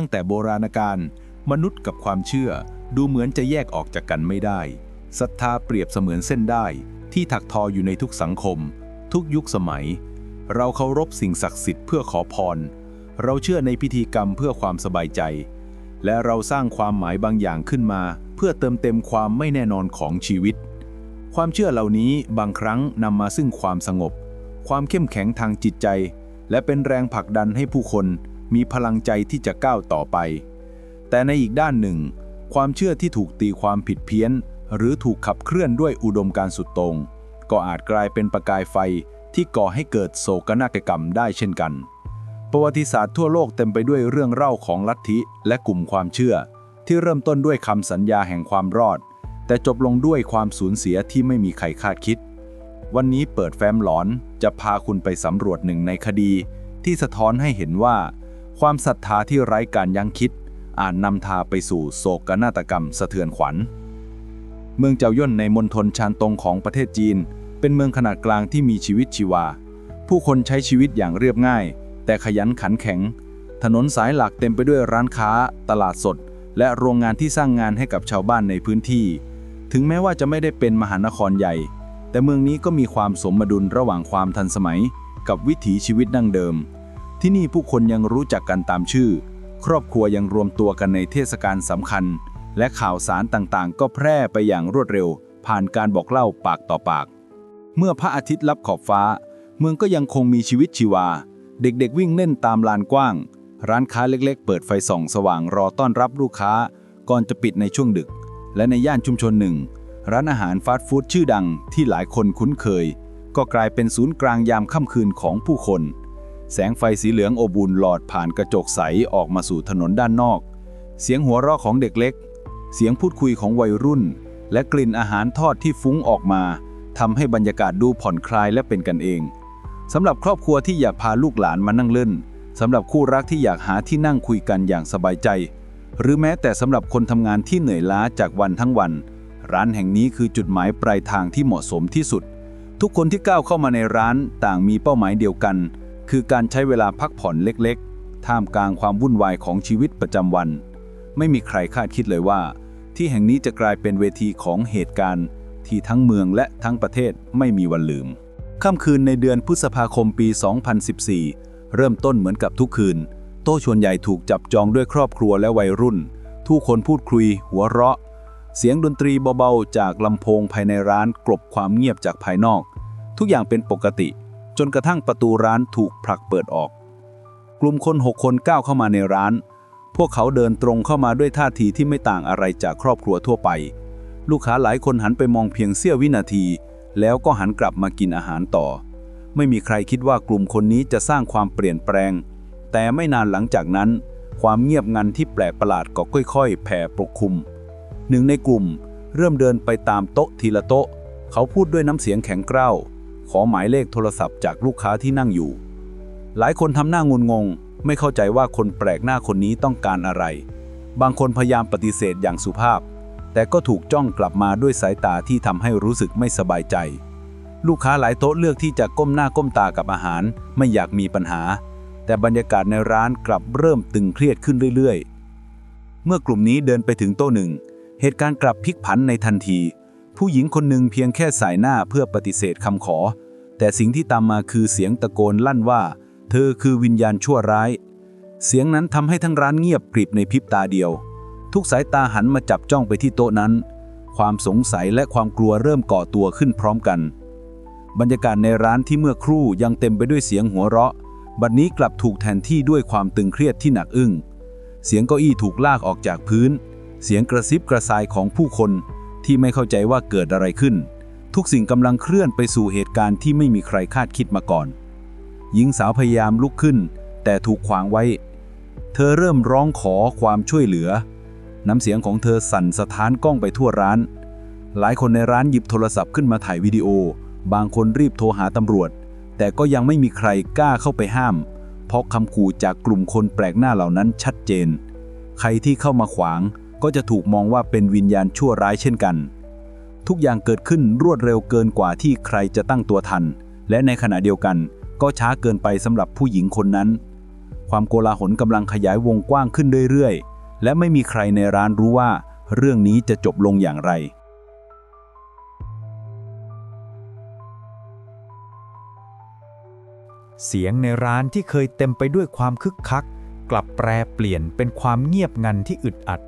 ตั้งแต่โบราณกาลมนุษย์กับความเชื่อดูเหมือนจะแยกออกจากกันไม่ได้ศรัทธาเปรียบเสมือนเส้นได้ ที่ถักทออยู่ในทุกสังคม ทุกยุคสมัย เราเคารพสิ่งศักดิ์สิทธิ์เพื่อขอพร เราเชื่อในพิธีกรรมเพื่อความสบายใจ และเราสร้างความหมายบางอย่างขึ้นมา เพื่อเติมเต็มความไม่แน่นอนของชีวิต ความเชื่อเหล่านี้บางครั้งนำมาซึ่งความสงบ ความเข้มแข็งทางจิตใจ และเป็นแรงผลักดันให้ผู้คน มีพลังใจที่จะก้าวต่อไป แต่ในอีกด้านหนึ่ง ความเชื่อที่ถูกตีความผิดเพี้ยน หรือถูกขับเคลื่อนด้วยอุดมการณ์สุดตรง ก็อาจกลายเป็นประกายไฟที่ก่อให้เกิดโศกนาฏกรรมได้เช่นกัน ประวัติศาสตร์ทั่วโลกเต็มไปด้วยเรื่องเล่าของลัทธิและกลุ่มความเชื่อ ที่เริ่มต้นด้วยคำสัญญาแห่งความรอด แต่จบลงด้วยความสูญเสียที่ไม่มีใครคาดคิด วันนี้เปิดแฟ้มหลอนจะพาคุณไปสำรวจหนึ่งในคดี ที่สะท้อนให้เห็นว่า ความศรัทธาที่ไร้การยั้งคิด อาจนำทาไปสู่โศกนาฏกรรมสะเทือนขวัญ เมืองเจ้าย่นในมณฑลชานตงของประเทศจีน เป็นเมืองขนาดกลางที่มีชีวิตชีวา ผู้คนใช้ชีวิตอย่างเรียบง่าย แต่ขยันขันแข็ง ถนนสายหลักเต็มไปด้วยร้านค้า ตลาดสด และโรงงานที่สร้างงานให้กับชาวบ้านในพื้นที่ ถึงแม้ว่าจะไม่ได้เป็นมหานครใหญ่ แต่เมืองนี้ก็มีความสมดุลระหว่างความทันสมัย กับวิถีชีวิตดั้งเดิม ที่นี่ผู้คนยังรู้จักกันตามชื่อ ครอบครัวยังรวมตัวกันในเทศกาลสำคัญ และข่าวสารต่างๆ ก็แพร่ไปอย่างรวดเร็ว ผ่านการบอกเล่าปากต่อปาก เมื่อพระอาทิตย์ลับขอบฟ้า เมืองก็ยังคงมีชีวิตชีวา เด็กๆวิ่งเล่นตามลานกว้าง ร้านค้าเล็กๆ เปิดไฟส่องสว่างรอต้อนรับลูกค้า ก่อนจะปิดในช่วงดึก และในย่านชุมชนหนึ่ง ร้านอาหารฟาสต์ฟู้ดชื่อดังที่หลายคนคุ้นเคย ก็กลายเป็นศูนย์กลางยามค่ำคืนของผู้คน แสงไฟสีเหลืองโอบุลหลอดผ่านกระจกใสออกมาสู่ถนนด้านนอก เสียงหัวเราะของเด็กเล็ก เสียงพูดคุยของวัยรุ่น และกลิ่นอาหารทอดที่ฟุ้งออกมาทำให้บรรยากาศดูผ่อนคลายและเป็นกันเองสำหรับครอบครัวที่อยากพาลูกหลานมานั่งเล่นสำหรับคู่รักที่อยากหาที่นั่งคุยกันอย่างสบายใจ หรือแม้แต่สำหรับคนทำงานที่เหนื่อยล้าจากวันทั้งวัน ร้านแห่งนี้คือจุดหมายปลายทางที่เหมาะสมที่สุด ทุกคนที่ก้าวเข้ามาในร้านต่างมีเป้าหมายเดียวกัน คือการใช้เวลาพักผ่อนเล็กๆ ท่ามกลางความวุ่นวายของชีวิตประจำวัน ไม่มีใครคาดคิดเลยว่า ที่แห่งนี้จะกลายเป็นเวทีของเหตุการณ์ ที่ทั้งเมืองและทั้งประเทศไม่มีวันลืม ค่ำคืนในเดือนพฤษภาคมปี 2014 เริ่มต้นเหมือนกับทุกคืน โต๊ะชวนใหญ่ถูกจับจองด้วยครอบครัวและวัยรุ่น ทุกคนพูดคุย หัวเราะ เสียงดนตรีเบาๆ จากลำโพงภายในร้านกลบความเงียบจากภายนอก ทุกอย่างเป็นปกติ จนกระทั่งประตูร้านถูกผลักเปิดออก กลุ่มคนหกคนก้าวเข้ามาในร้าน พวกเขาเดินตรงเข้ามาด้วยท่าทีที่ไม่ต่างอะไรจากครอบครัวทั่วไป ลูกค้าหลายคนหันไปมองเพียงเสี้ยววินาที แล้วก็หันกลับมากินอาหารต่อ ไม่มีใครคิดว่ากลุ่มคนนี้จะสร้างความเปลี่ยนแปลง แต่ไม่นานหลังจากนั้น ความเงียบงันที่แปลกประหลาดก็ค่อยๆ แผ่ปกคลุม หนึ่งในกลุ่มเริ่มเดินไปตามโต๊ะทีละโต๊ะ เขาพูดด้วยน้ำเสียงแข็งกร้าว ขอหมายเลขโทรศัพท์จากลูกค้าที่นั่งอยู่ หลายคนทำหน้างุนงง ไม่เข้าใจว่าคนแปลกหน้าคนนี้ต้องการอะไร บางคนพยายามปฏิเสธอย่างสุภาพ แต่ก็ถูกจ้องกลับมาด้วยสายตาที่ทำให้รู้สึกไม่สบายใจ ลูกค้าหลายโต๊ะเลือกที่จะก้มหน้าก้มตากับอาหาร ไม่อยากมีปัญหา แต่บรรยากาศในร้านกลับเริ่มตึงเครียดขึ้นเรื่อย ๆ เมื่อกลุ่มนี้เดินไปถึงโต๊ะหนึ่ง เหตุการณ์กลับพลิกผันในทันที ผู้หญิงคนหนึ่งเพียงแค่สายหน้าเพื่อปฏิเสธคำขอ แต่สิ่งที่ตามมาคือเสียงตะโกนลั่นว่า เธอคือวิญญาณชั่วร้าย เสียงนั้นทำให้ทั้งร้านเงียบกริบในพริบตาเดียว ทุกสายตาหันมาจับจ้องไปที่โต๊ะนั้น ความสงสัยและความกลัวเริ่มก่อตัวขึ้นพร้อมกัน บรรยากาศในร้านที่เมื่อครู่ยังเต็มไปด้วยเสียงหัวเราะ บัดนี้กลับถูกแทนที่ด้วยความตึงเครียดที่หนักอึ้งเสียงเก้าอี้ถูกลากออกจากพื้น เสียงกระซิบกระซายของผู้คน ที่ไม่เข้าใจว่าเกิดอะไรขึ้น ทุกสิ่งกำลังเคลื่อนไปสู่เหตุการณ์ที่ไม่มีใครคาดคิดมาก่อน หญิงสาวพยายามลุกขึ้น แต่ถูกขวางไว้ เธอเริ่มร้องขอความช่วยเหลือ น้ำเสียงของเธอสั่นสะท้านกล้องไปทั่วร้าน หลายคนในร้านหยิบโทรศัพท์ขึ้นมาถ่ายวิดีโอ บางคนรีบโทรหาตำรวจ แต่ก็ยังไม่มีใครกล้าเข้าไปห้าม เพราะคำขู่จากกลุ่มคนแปลกหน้าเหล่านั้นชัดเจน ใครที่เข้ามาขวาง ก็จะถูกมองว่าเป็นวิญญาณชั่วร้ายเช่นกัน ทุกอย่างเกิดขึ้นรวดเร็วเกินกว่าที่ใครจะตั้งตัวทัน และในขณะเดียวกัน ก็ช้าเกินไปสำหรับผู้หญิงคนนั้น ความโกลาหลกำลังขยายวงกว้างขึ้นเรื่อยๆ และไม่มีใครในร้านรู้ว่า เรื่องนี้จะจบลงอย่างไร เสียงในร้านที่เคยเต็มไปด้วยความคึกคัก กลับแปรเปลี่ยนเป็นความเงียบงันที่อึดอัด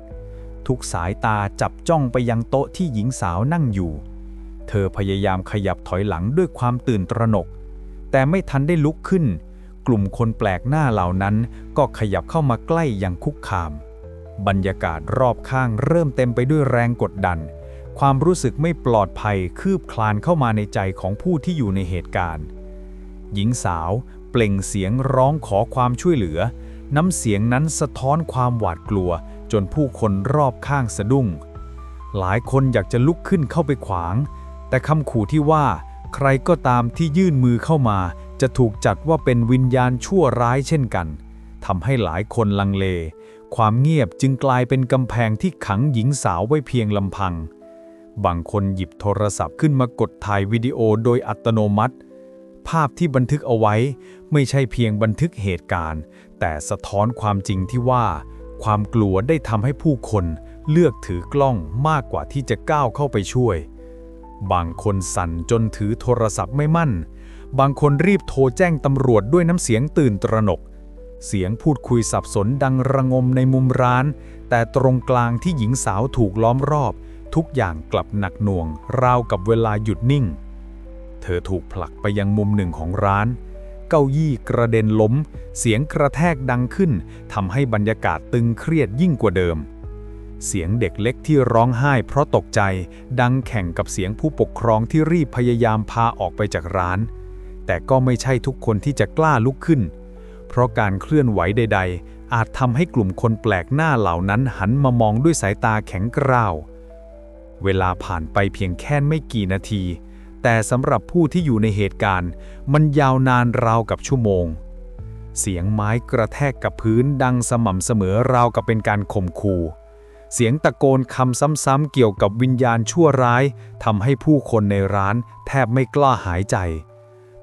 ทุกสายตาจับจ้องไปยังโต๊ะที่หญิงสาวนั่งอยู่ เธอพยายามขยับถอยหลังด้วยความตื่นตระหนก แต่ไม่ทันได้ลุกขึ้น กลุ่มคนแปลกหน้าเหล่านั้นก็ขยับเข้ามาใกล้อย่างคุกคาม บรรยากาศรอบข้างเริ่มเต็มไปด้วยแรงกดดัน ความรู้สึกไม่ปลอดภัยคืบคลานเข้ามาในใจของผู้ที่อยู่ในเหตุการณ์ หญิงสาวเปล่งเสียงร้องขอความช่วยเหลือ น้ำเสียงนั้นสะท้อนความหวาดกลัว จนผู้คนรอบข้างสะดุ้ง หลายคนอยากจะลุกขึ้นเข้าไปขวาง แต่คำขู่ที่ว่า ใครก็ตามที่ยื่นมือเข้ามา จะถูกจัดว่าเป็นวิญญาณชั่วร้ายเช่นกันทำให้หลายคนลังเล ความเงียบจึงกลายเป็นกำแพงที่ขังหญิงสาวไว้เพียงลำพัง บางคนหยิบโทรศัพท์ขึ้นมากดถ่ายวิดีโอโดยอัตโนมัติ ภาพที่บันทึกเอาไว้ ไม่ใช่เพียงบันทึกเหตุการณ์ แต่สะท้อนความจริงที่ว่า ความกลัวได้ทำให้ผู้คนเลือกถือกล้องมากกว่าที่จะก้าวเข้าไปช่วย บางคนสั่นจนถือโทรศัพท์ไม่มั่น บางคนรีบโทรแจ้งตำรวจด้วยน้ำเสียงตื่นตระหนก เสียงพูดคุยสับสนดังระงมในมุมร้าน แต่ตรงกลางที่หญิงสาวถูกล้อมรอบ ทุกอย่างกลับหนักหน่วง ราวกับเวลาหยุดนิ่ง เธอถูกผลักไปยังมุมหนึ่งของร้าน เก้าอี้กระเด็นล้ม เสียงกระแทกดังขึ้นทำให้บรรยากาศตึงเครียดยิ่งกว่าเดิม เสียงเด็กเล็กที่ร้องไห้เพราะตกใจ ดังแข่งกับเสียงผู้ปกครองที่รีบพยายามพาออกไปจากร้าน แต่ก็ไม่ใช่ทุกคนที่จะกล้าลุกขึ้น เพราะการเคลื่อนไหวใด ๆ อาจทำให้กลุ่มคนแปลกหน้าเหล่านั้นหันมามองด้วยสายตาแข็งกร้าว เวลาผ่านไปเพียงแค่ไม่กี่นาที แต่สำหรับผู้ที่อยู่ในเหตุการณ์ มันยาวนานราวกับชั่วโมง เสียงไม้กระแทกกับพื้นดังสม่ำเสมอราวกับเป็นการข่มขู่เสียงตะโกนคำซ้ำๆเกี่ยวกับวิญญาณชั่วร้ายทำให้ผู้คนในร้านแทบไม่กล้าหายใจ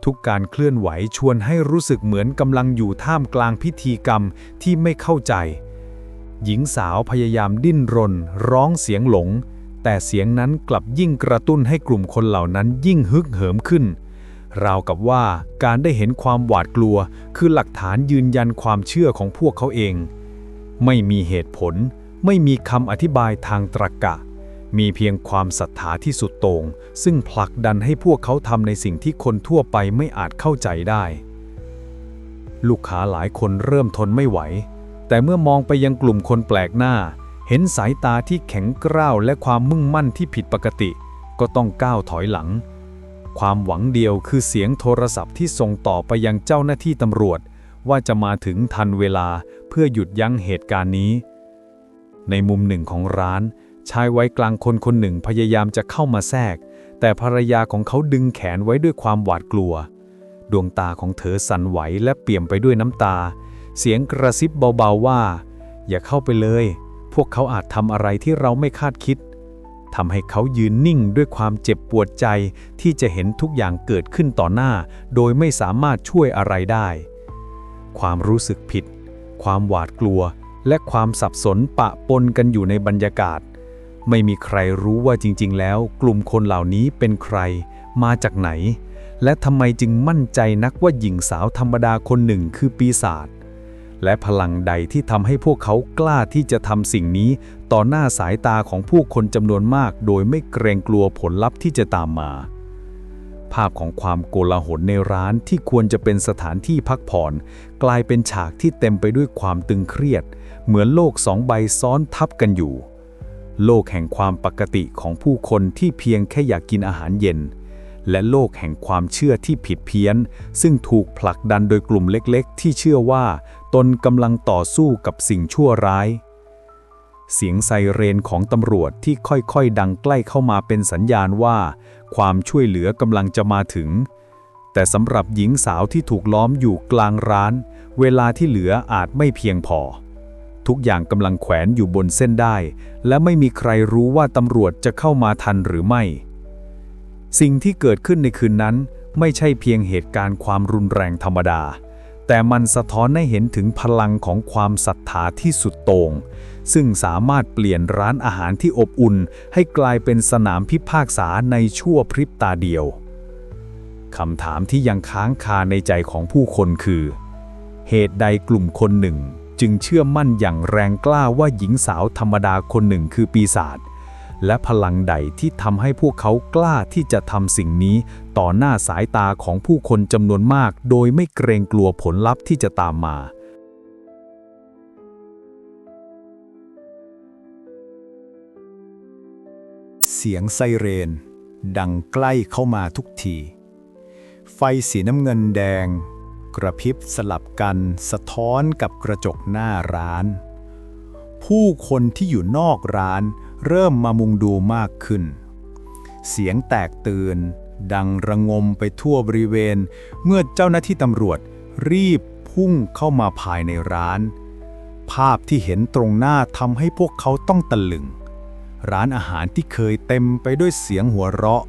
ทุกการเคลื่อนไหวชวนให้รู้สึกเหมือนกำลังอยู่ท่ามกลางพิธีกรรมที่ไม่เข้าใจ หญิงสาวพยายามดิ้นรน ร้องเสียงหลง แต่เสียงนั้นกลับยิ่งกระตุ้นให้กลุ่มคนเหล่านั้นยิ่งฮึกเหิมขึ้น ราวกับว่าการได้เห็นความหวาดกลัว คือหลักฐานยืนยันความเชื่อของพวกเขาเอง ไม่มีเหตุผล ไม่มีคำอธิบายทางตรรกะมีเพียงความศรัทธาที่สุดโต่งซึ่งผลักดันให้พวกเขาทำในสิ่งที่คนทั่วไปไม่อาจเข้าใจได้ ลูกค้าหลายคนเริ่มทนไม่ไหว แต่เมื่อมองไปยังกลุ่มคนแปลกหน้า เห็นสายตาที่แข็งกร้าวและความมุ่งมั่นที่ผิดปกติ ก็ต้องก้าวถอยหลัง ความหวังเดียวคือเสียงโทรศัพท์ที่ส่งต่อไปยังเจ้าหน้าที่ตำรวจ ว่าจะมาถึงทันเวลาเพื่อหยุดยั้งเหตุการณ์นี้ ในมุมหนึ่งของร้าน ชายไว้กลางคนคนหนึ่งพยายามจะเข้ามาแทรก แต่ภรรยาของเขาดึงแขนไว้ด้วยความหวาดกลัว ดวงตาของเธอสั่นไหวและเปี่ยมไปด้วยน้ำตา เสียงกระซิบเบาๆว่า อย่าเข้าไปเลย วกเขาอาจทำอะไรที่เราไม่คาดคิดทำให้เขายืนนิ่งด้วยความเจ็บปวดใจที่จะเห็นทุกอย่างเกิดขึ้นต่อหน้า โดยไม่สามารถช่วยอะไรได้ ความรู้สึกผิด ความหวาดกลัว และความสับสนปะปนกันอยู่ในบรรยากาศ ไม่มีใครรู้ว่าจริง ๆ แล้ว กลุ่มคนเหล่านี้เป็นใคร มาจากไหน และทำไมจึงมั่นใจนักว่าหญิงสาวธรรมดาคนหนึ่งคือปีศาจ และพลังใดที่ทำให้พวกเขากล้าที่จะทำสิ่งนี้ ต่อหน้าสายตาของผู้คนจำนวนมาก โดยไม่เกรงกลัวผลลัพธ์ที่จะตามมา ภาพของความโกลาหลในร้านที่ควรจะเป็นสถานที่พักผ่อน กลายเป็นฉากที่เต็มไปด้วยความตึงเครียด เหมือนโลกสองใบซ้อนทับกันอยู่ โลกแห่งความปกติของผู้คนที่เพียงแค่อยากกินอาหารเย็น และโลกแห่งความเชื่อที่ผิดเพี้ยน ซึ่งถูกผลักดันโดยกลุ่มเล็กๆ ที่เชื่อว่า ตนกำลังต่อสู้กับสิ่งชั่วร้าย เสียงไซเรนของตำรวจที่ค่อยๆ ดังใกล้เข้ามาเป็นสัญญาณว่า ความช่วยเหลือกำลังจะมาถึง แต่สำหรับหญิงสาวที่ถูกล้อมอยู่กลางร้าน เวลาที่เหลืออาจไม่เพียงพอทุกอย่างกำลังแขวนอยู่บนเส้นได้ และไม่มีใครรู้ว่าตำรวจจะเข้ามาทันหรือไม่ สิ่งที่เกิดขึ้นในคืนนั้น ไม่ใช่เพียงเหตุการณ์ความรุนแรงธรรมดา แต่มันสะท้อนให้เห็นถึงพลังของความศรัทธาที่สุดโต่งซึ่งสามารถเปลี่ยนร้านอาหารที่อบอุ่น ให้กลายเป็นสนามพิพากษาในชั่วพริบตาเดียวคำถามที่ยังค้างคาในใจของผู้คนคือ เหตุใดกลุ่มคนหนึ่ง จึงเชื่อมั่นอย่างแรงกล้าว่าหญิงสาวธรรมดาคนหนึ่งคือปีศาจ และพลังใดที่ทำให้พวกเขากล้าที่จะทำสิ่งนี้ ต่อหน้าสายตาของผู้คนจำนวนมาก โดยไม่เกรงกลัวผลลัพธ์ที่จะตามมาเสียงไซเรน ดังใกล้เข้ามาทุกที ไฟสีน้ำเงินแดง กระพริบสลับกันสะท้อนกับกระจกหน้าร้าน ผู้คนที่อยู่นอกร้าน เริ่มมามุงดูมากขึ้น เสียงแตกตื่น ดังระงมไปทั่วบริเวณ เมื่อเจ้าหน้าที่ตำรวจรีบพุ่งเข้ามาภายในร้าน ภาพที่เห็นตรงหน้าทำให้พวกเขาต้องตะลึง ร้านอาหารที่เคยเต็มไปด้วยเสียงหัวเราะ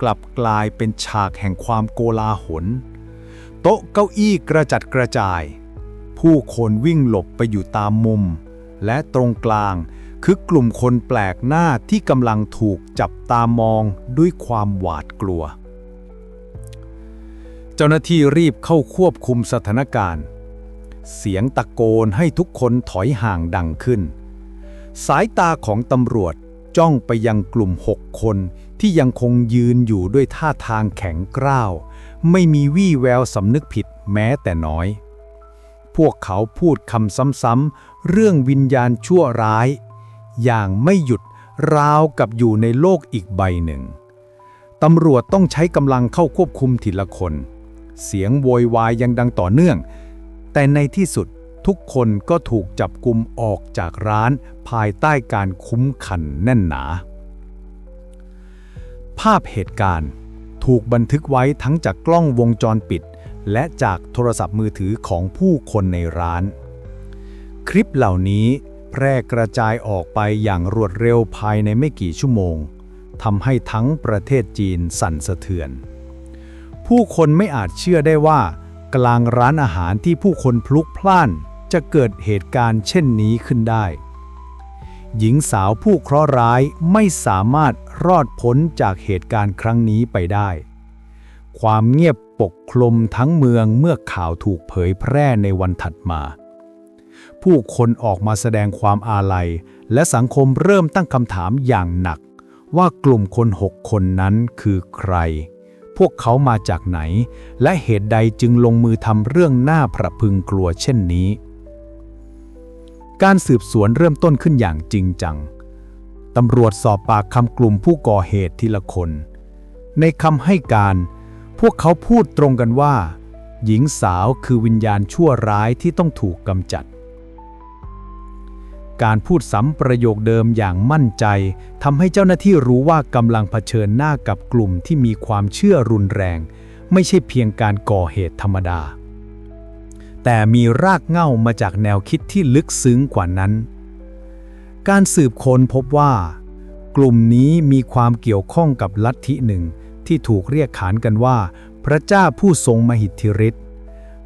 กลับกลายเป็นฉากแห่งความโกลาหล โต๊ะเก้าอี้กระจัดกระจาย ผู้คนวิ่งหลบไปอยู่ตามมุม และตรงกลาง คือกลุ่มคนแปลกหน้าที่กำลังถูกจับตามองด้วยความหวาดกลัว เจ้าหน้าที่รีบเข้าควบคุมสถานการณ์ เสียงตะโกนให้ทุกคนถอยห่างดังขึ้น สายตาของตำรวจจ้องไปยังกลุ่มหกคนที่ยังคงยืนอยู่ด้วยท่าทางแข็งกร้าว ไม่มีวี่แววสำนึกผิดแม้แต่น้อย พวกเขาพูดคำซ้ำๆเรื่องวิญญาณชั่วร้าย อย่างไม่หยุดราวกับอยู่ในโลกอีกใบหนึ่ง ตำรวจต้องใช้กำลังเข้าควบคุมทีละคน เสียงโวยวายยังดังต่อเนื่อง แต่ในที่สุดทุกคนก็ถูกจับกลุมออกจากร้านภายใต้การคุ้มขันแน่นหนา ภาพเหตุการณ์ถูกบันทึกไว้ทั้งจากกล้องวงจรปิด และจากโทรศัพท์มือถือของผู้คนในร้าน คลิปเหล่านี้ แพร่กระจายออกไปอย่างรวดเร็วภายในไม่กี่ชั่วโมงทำให้ทั้งประเทศจีนสั่นสะเทือน ผู้คนไม่อาจเชื่อได้ว่า กลางร้านอาหารที่ผู้คนพลุกพล่าน จะเกิดเหตุการณ์เช่นนี้ขึ้นได้ หญิงสาวผู้เคราะห์ร้ายไม่สามารถรอดพ้นจากเหตุการณ์ครั้งนี้ไปได้ ความเงียบปกคลุมทั้งเมืองเมื่อข่าวถูกเผยแพร่ในวันถัดมา ผู้คนออกมาแสดงความอาลัย และสังคมเริ่มตั้งคำถามอย่างหนัก ว่ากลุ่มคนหกคนนั้นคือใคร พวกเขามาจากไหน และเหตุใดจึงลงมือทำเรื่องน่าประพึงกลัวเช่นนี้ การสืบสวนเริ่มต้นขึ้นอย่างจริงจังตำรวจสอบปากคำกลุ่มผู้ก่อเหตุทีละคน ในคำให้การ พวกเขาพูดตรงกันว่า หญิงสาวคือวิญญาณชั่วร้ายที่ต้องถูกกำจัด การพูดซ้ำประโยคเดิมอย่างมั่นใจทำให้เจ้าหน้าที่รู้ว่ากำลังเผชิญหน้ากับกลุ่มที่มีความเชื่อรุนแรง ไม่ใช่เพียงการก่อเหตุธรรมดา แต่มีรากเหง้ามาจากแนวคิดที่ลึกซึ้งกว่านั้น การสืบค้นพบว่า กลุ่มนี้มีความเกี่ยวข้องกับลัทธิหนึ่งที่ถูกเรียกขานกันว่า พระเจ้าผู้ทรงมหิทธิฤทธิ์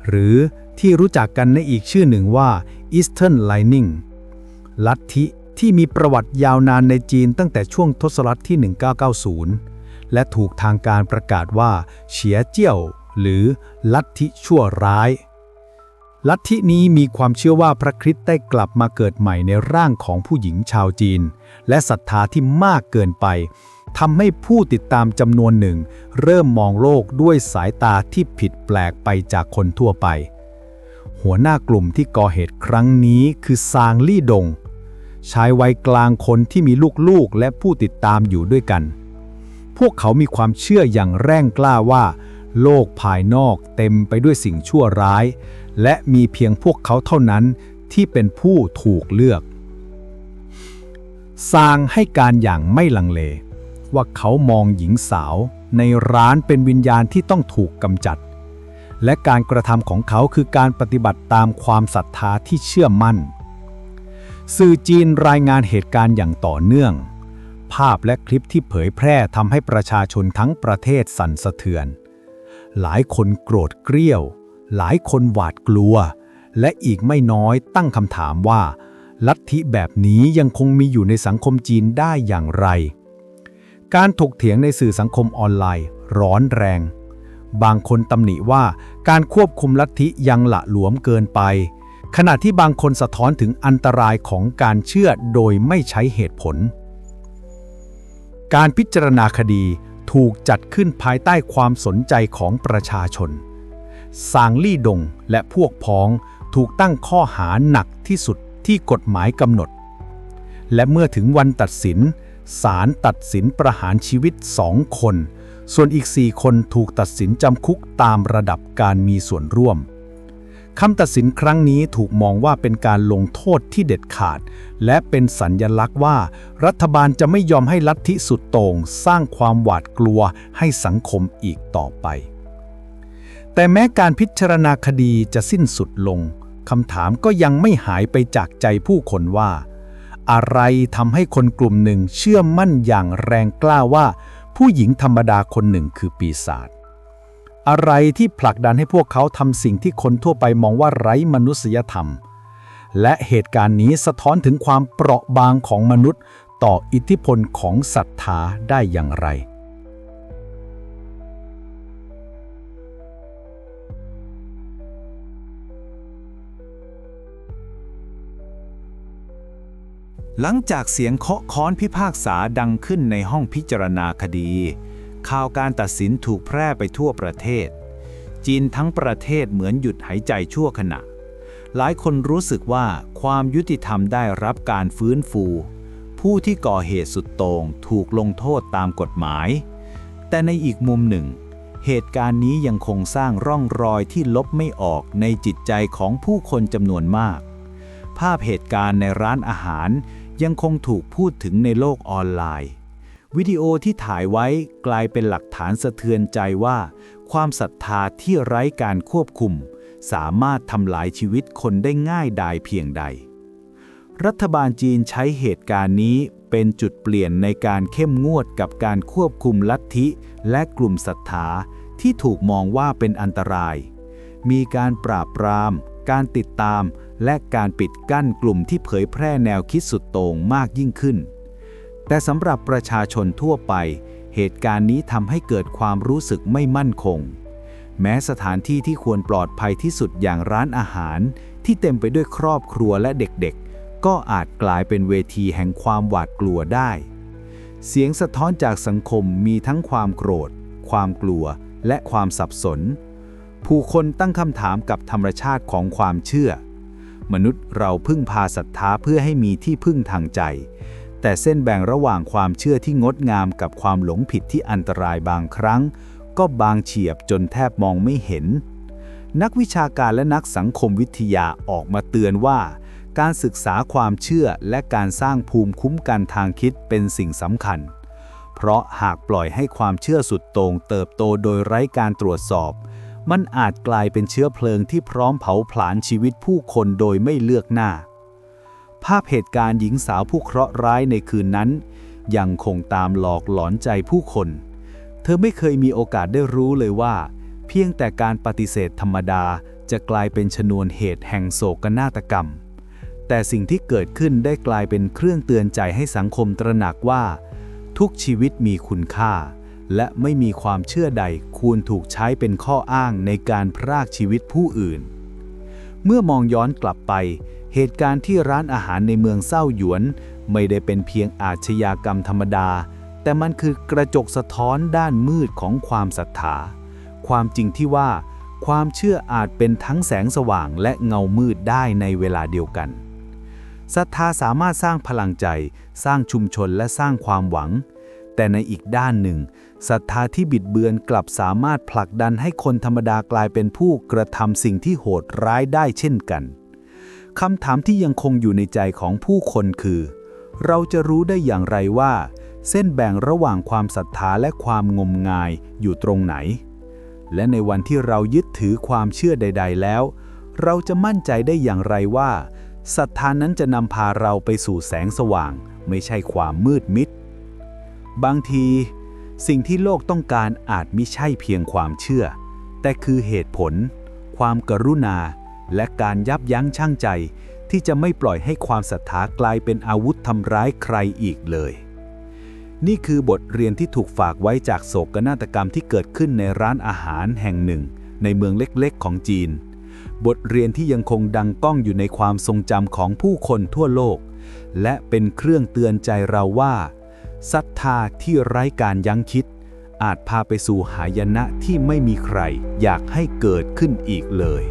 หรือที่รู้จักกันในอีกชื่อหนึ่งว่า Eastern Lightning ลัทธิที่มีประวัติยาวนานในจีนตั้งแต่ช่วงทศวรรษที่ 1990 และถูกทางการประกาศว่าเฉียเจี้ยว หรือลัทธิชั่วร้าย ลัทธินี้มีความเชื่อว่าพระคริสต์ได้กลับมาเกิดใหม่ในร่างของผู้หญิงชาวจีน และศรัทธาที่มากเกินไปทำให้ผู้ติดตามจำนวนหนึ่ง เริ่มมองโลกด้วยสายตาที่ผิดแปลกไปจากคนทั่วไป หัวหน้ากลุ่มที่ก่อเหตุครั้งนี้คือซางลี่ดง ชายวัยกลางคนที่มีลูกๆ และผู้ติดตามอยู่ด้วยกัน พวกเขามีความเชื่ออย่างแรงกล้าว่า โลกภายนอกเต็มไปด้วยสิ่งชั่วร้าย และมีเพียงพวกเขาเท่านั้นที่เป็นผู้ถูกเลือกซางให้การอย่างไม่ลังเล ว่าเขามองหญิงสาวในร้านเป็นวิญญาณที่ต้องถูกกำจัด และการกระทำของเขาคือการปฏิบัติตามความศรัทธาที่เชื่อมั่น สื่อจีนรายงานเหตุการณ์อย่างต่อเนื่อง ภาพและคลิปที่เผยแพร่ทำให้ประชาชนทั้งประเทศสั่นสะเทือน หลายคนโกรธเกรี้ยว หลายคนหวาดกลัว และอีกไม่น้อยตั้งคำถามว่า ลัทธิแบบนี้ยังคงมีอยู่ในสังคมจีนได้อย่างไร การถกเถียงในสื่อสังคมออนไลน์ ร้อนแรง บางคนตำหนิว่าการควบคุมลัทธิยังหละหลวมเกินไป ขณะที่บางคนสะท้อนถึงอันตรายของการเชื่อโดยไม่ใช้เหตุผล การพิจารณาคดีถูกจัดขึ้นภายใต้ความสนใจของประชาชน สางลี่ดงและพวกพ้องถูกตั้งข้อหาหนักที่สุดที่กฎหมายกำหนด และเมื่อถึงวันตัดสิน ศาลตัดสินประหารชีวิตสองคน ส่วนอีกสี่คนถูกตัดสินจำคุกตามระดับการมีส่วนร่วม คำตัดสินครั้งนี้ถูกมองว่าเป็นการลงโทษที่เด็ดขาด และเป็นสัญญลักษณ์ว่า รัฐบาลจะไม่ยอมให้ลัทธิสุดโต่งสร้างความหวาดกลัวให้สังคมอีกต่อไป แต่แม้การพิจารณาคดีจะสิ้นสุดลงคำถามก็ยังไม่หายไปจากใจผู้คนว่า อะไรทำให้คนกลุ่มหนึ่งเชื่อมั่นอย่างแรงกล้าว่า ผู้หญิงธรรมดาคนหนึ่งคือปีศาจ อะไรที่ผลักดันให้พวกเขาทำสิ่งที่คนทั่วไปมองว่าไร้มนุษยธรรม และเหตุการณ์นี้สะท้อนถึงความเปราะบางของมนุษย์ ต่ออิทธิพลของศรัทธาได้อย่างไร หลังจากเสียงเคาะค้อนพิพากษาดังขึ้นในห้องพิจารณาคดี ข่าวการตัดสินถูกแพร่ไปทั่วประเทศ จีนทั้งประเทศเหมือนหยุดหายใจชั่วขณะ หลายคนรู้สึกว่าความยุติธรรมได้รับการฟื้นฟู ผู้ที่ก่อเหตุสุดโต่งถูกลงโทษตามกฎหมาย แต่ในอีกมุมหนึ่ง เหตุการณ์นี้ยังคงสร้างร่องรอยที่ลบไม่ออกในจิตใจของผู้คนจำนวนมาก ภาพเหตุการณ์ในร้านอาหารยังคงถูกพูดถึงในโลกออนไลน์ วิดีโอที่ถ่ายไว้กลายเป็นหลักฐานสะเทือนใจว่า ความศรัทธาที่ไร้การควบคุม สามารถทำลายชีวิตคนได้ง่ายดายเพียงใด รัฐบาลจีนใช้เหตุการณ์นี้เป็นจุดเปลี่ยนในการเข้มงวดกับการควบคุมลัทธิ และกลุ่มศรัทธาที่ถูกมองว่าเป็นอันตราย มีการปราบปราม การติดตาม และการปิดกั้นกลุ่มที่เผยแพร่แนวคิดสุดโต่งมากยิ่งขึ้น แต่สำหรับประชาชนทั่วไป เหตุการณ์นี้ทำให้เกิดความรู้สึกไม่มั่นคง แม้สถานที่ที่ควรปลอดภัยที่สุดอย่างร้านอาหาร ที่เต็มไปด้วยครอบครัวและเด็กๆ ก็อาจกลายเป็นเวทีแห่งความหวาดกลัวได้ เสียงสะท้อนจากสังคมมีทั้งความโกรธ ความกลัว และความสับสน ผู้คนตั้งคำถามกับธรรมชาติของความเชื่อ มนุษย์เราพึ่งพาศรัทธาเพื่อให้มีที่พึ่งทางใจ แต่เส้นแบ่งระหว่างความเชื่อที่งดงามกับความหลงผิดที่อันตรายบางครั้ง ก็บางเฉียบจนแทบมองไม่เห็น นักวิชาการและนักสังคมวิทยาออกมาเตือนว่า การศึกษาความเชื่อและการสร้างภูมิคุ้มกันทางคิดเป็นสิ่งสำคัญ เพราะหากปล่อยให้ความเชื่อสุดโต่งเติบโตโดยไร้การตรวจสอบ มันอาจกลายเป็นเชื้อเพลิงที่พร้อมเผาผลาญชีวิตผู้คนโดยไม่เลือกหน้า ภาพเหตุการณ์หญิงสาวผู้เคราะห์ร้ายในคืนนั้น ยังคงตามหลอกหลอนใจผู้คน เธอไม่เคยมีโอกาสได้รู้เลยว่า เพียงแต่การปฏิเสธธรรมดาจะกลายเป็นชนวนเหตุแห่งโศกนาฏกรรม แต่สิ่งที่เกิดขึ้นได้กลายเป็นเครื่องเตือนใจให้สังคมตระหนักว่า ทุกชีวิตมีคุณค่า และไม่มีความเชื่อใดควรถูกใช้เป็นข้ออ้างในการพรากชีวิตผู้อื่น เมื่อมองย้อนกลับไป เหตุการณ์ที่ร้านอาหารในเมืองเศร้าหยวน ไม่ได้เป็นเพียงอาชญากรรมธรรมดา แต่มันคือกระจกสะท้อนด้านมืดของความศรัทธา ความจริงที่ว่า ความเชื่ออาจเป็นทั้งแสงสว่างและเงามืดได้ในเวลาเดียวกันศรัทธาสามารถสร้างพลังใจ สร้างชุมชนและสร้างความหวัง แต่ในอีกด้านหนึ่งศรัทธาที่บิดเบือนกลับสามารถผลักดันให้คนธรรมดากลายเป็นผู้กระทำสิ่งที่โหดร้ายได้เช่นกัน คำถามที่ยังคงอยู่ในใจของผู้คนคือ เราจะรู้ได้อย่างไรว่า เส้นแบ่งระหว่างความศรัทธาและความงมงายอยู่ตรงไหน และในวันที่เรายึดถือความเชื่อใด ๆ แล้ว เราจะมั่นใจได้อย่างไรว่าศรัทธานั้นจะนำพาเราไปสู่แสงสว่าง ไม่ใช่ความมืดมิด บางที สิ่งที่โลกต้องการอาจมิใช่เพียงความเชื่อ แต่คือเหตุผลคความกรุณา และการยับยั้งชั่งใจ ที่จะไม่ปล่อยให้ความศรัทธากลายเป็นอาวุธทำร้ายใครอีกเลย นี่คือบทเรียนที่ถูกฝากไว้จากโศกนาฏกรรมที่เกิดขึ้นในร้านอาหารแห่งหนึ่ง ในเมืองเล็กๆ ของจีน บทเรียนที่ยังคงดังก้องอยู่ในความทรงจำของผู้คนทั่วโลก และเป็นเครื่องเตือนใจเราว่าศรัทธาที่ไร้การยั้งคิด อาจพาไปสู่หายนะที่ไม่มีใคร อยากให้เกิดขึ้นอีกเลย